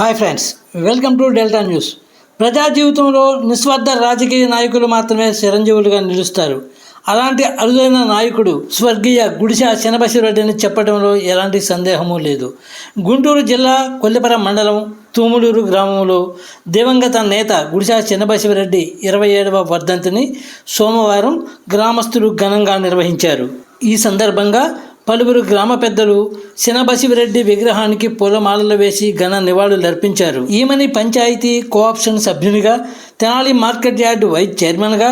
Hi friends welcome to Delta News. ప్రజా జీవితంలో నిస్వార్థ రాజకీయ నాయకులు మాత్రమే చిరంజీవులుగా నిలుస్తారు. అలాంటి అరుదైన నాయకుడు స్వర్గీయ గుడిసె శనబసిరెడ్డిని చెప్పడంలో ఎలాంటి సందేహము లేదు. గుంటూరు జిల్లా కొల్లిపర మండలం తూములూరు గ్రామంలో దివంగత నేత గుడిసె శనబసిరెడ్డి ఇరవై ఏడవ వర్ధంతిని సోమవారం గ్రామస్తులు ఘనంగా నిర్వహించారు. ఈ సందర్భంగా పలువురు గ్రామ పెద్దలు శనబసిరెడ్డి విగ్రహానికి పూలమాలలు వేసి ఘన నివాళులర్పించారు ఈమెని పంచాయతీ కోఆప్షన్ సభ్యునిగా తెనాలి మార్కెట్ యార్డు వైస్ చైర్మన్గా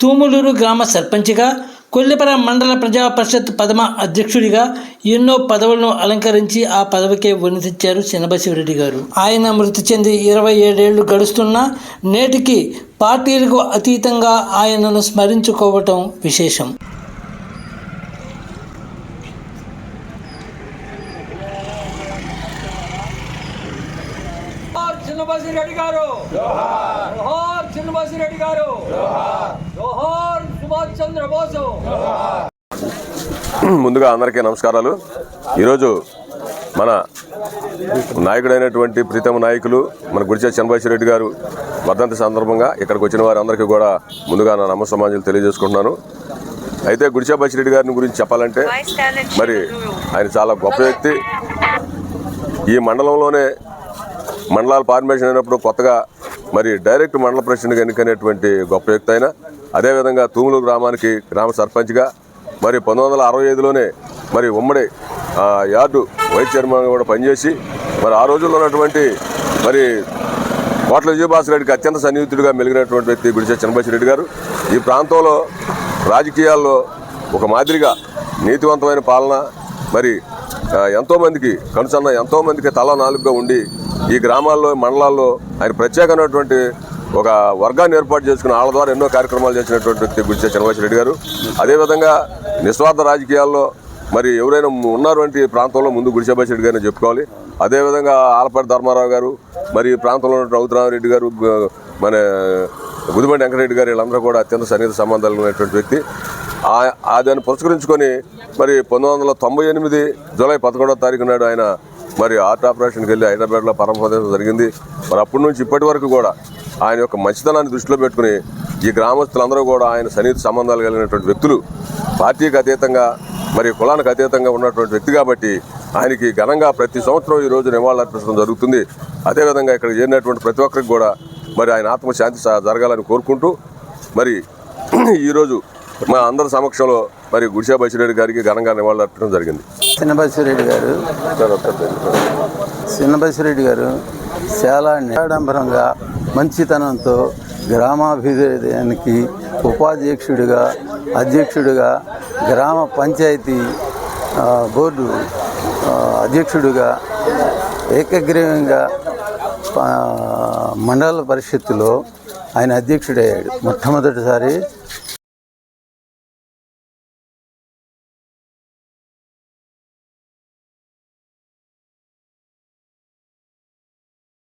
తూములూరు గ్రామ సర్పంచ్గా కొల్లిపర మండల ప్రజా పరిషత్ పదమ అధ్యక్షుడిగా ఎన్నో పదవులను అలంకరించి ఆ పదవికే ఉన్నతిచ్చారు శనబసిరెడ్డి గారు. ఆయన మృతి చెంది ఇరవై ఏడేళ్ళు గడుస్తున్నా నేటికి పార్టీలకు అతీతంగా ఆయనను స్మరించుకోవటం విశేషం జోహార్ చిన్నబసి రెడ్డి గారు. జోహార్. చిన్నబసి రెడ్డి గారు. జోహార్. సుభాష్ చంద్ర బోసు. ముందుగా అందరికీ నమస్కారాలు. ఈరోజు మన నాయకుడైనటువంటి ప్రీతమ నాయకులు మన గుడిచే చంద్రబాబు గారు వర్ధంతి సందర్భంగా ఇక్కడికి వచ్చిన వారందరికీ కూడా ముందుగా నా నమ్మ సమాజాలు తెలియజేసుకుంటున్నాను. అయితే గుడిచే బసిరెడ్డి గారిని గురించి చెప్పాలంటే మరి ఆయన చాలా గొప్ప వ్యక్తి. ఈ మండలంలోనే మండలాల ఫార్మేషన్ అయినప్పుడు కొత్తగా మరి డైరెక్ట్ మండల ప్రెసిడెంట్గా ఎన్నికైనటువంటి గొప్ప వ్యక్తి అయిన అదేవిధంగా తూములు గ్రామానికి గ్రామ సర్పంచ్గా మరి పంతొమ్మిది వందల అరవై ఐదులోనే మరి ఉమ్మడి యార్డు వైస్ చైర్మన్గా కూడా పనిచేసి మరి ఆ రోజుల్లో ఉన్నటువంటి మరి కోట్ల విజయభాస్కర్ రెడ్డికి అత్యంత సన్నిహితుడిగా మెలిగినటువంటి వ్యక్తి గుడిసె చంద్రబాబు రెడ్డి గారు. ఈ ప్రాంతంలో రాజకీయాల్లో ఒక మాదిరిగా నీతివంతమైన పాలన మరి ఎంతోమందికి కనుసన్న ఎంతోమందికి తల నాలుగుగా ఉండి ఈ గ్రామాల్లో మండలాల్లో ఆయన ప్రత్యేకమైనటువంటి ఒక వర్గాన్ని ఏర్పాటు చేసుకుని వాళ్ళ ద్వారా ఎన్నో కార్యక్రమాలు చేసినటువంటి వ్యక్తి గురించి చంద్రబాబు రెడ్డి గారు. అదేవిధంగా నిస్వార్థ రాజకీయాల్లో మరి ఎవరైనా ఉన్నారు వంటి ప్రాంతంలో ముందు గుడిసెబాయి రెడ్డి గారిని చెప్పుకోవాలి. అదేవిధంగా ఆలపాటి ధర్మారావు గారు మరి ఈ ప్రాంతంలో ఉన్న రౌతరామరెడ్డి గారు మన గుదిబండి వెంకటరెడ్డి గారు వీళ్ళందరూ కూడా అత్యంత సన్నిహిత సంబంధాలు ఉన్నటువంటి వ్యక్తి. ఆ దాన్ని పురస్కరించుకొని మరి పంతొమ్మిది వందల తొంభై ఎనిమిది జూలై పదకొండవ తారీఖు నాడు ఆయన మరి హార్ట్ ఆపరేషన్కి వెళ్ళి హైదరాబాద్లో పరమపదేశం జరిగింది. మరి అప్పటి నుంచి ఇప్పటి వరకు కూడా ఆయన యొక్క మంచితనాన్ని దృష్టిలో పెట్టుకుని ఈ గ్రామస్తులందరూ కూడా ఆయన సన్నిహిత సంబంధాలు కలిగినటువంటి వ్యక్తులు. పార్టీకి అతీతంగా మరి కులానికి అతీతంగా ఉన్నటువంటి వ్యక్తి కాబట్టి ఆయనకి ఘనంగా ప్రతి సంవత్సరం ఈ రోజు నివాళులు జరుగుతుంది. అదేవిధంగా ఇక్కడ చేరినటువంటి ప్రతి ఒక్కరికి కూడా మరి ఆయన ఆత్మశాంతి జరగాలని కోరుకుంటూ మరి ఈరోజు మా అందరి సమక్షంలో మరి గుడిసా బసిరెడ్డి గారికి ఘనంగా నివాళులు అర్పించడం జరిగింది. చిన్నబసిరెడ్డి గారు చిన్నబసిరెడ్డి గారు చాలా నిరాడంబరంగా మంచితనంతో గ్రామాభివృద్ధికి ఉపాధ్యక్షుడిగా అధ్యక్షుడిగా గ్రామ పంచాయతీ బోర్డు అధ్యక్షుడిగా ఏకగ్రీవంగా మండల పరిషత్తులో ఆయన అధ్యక్షుడయ్యాడు మొట్టమొదటిసారి.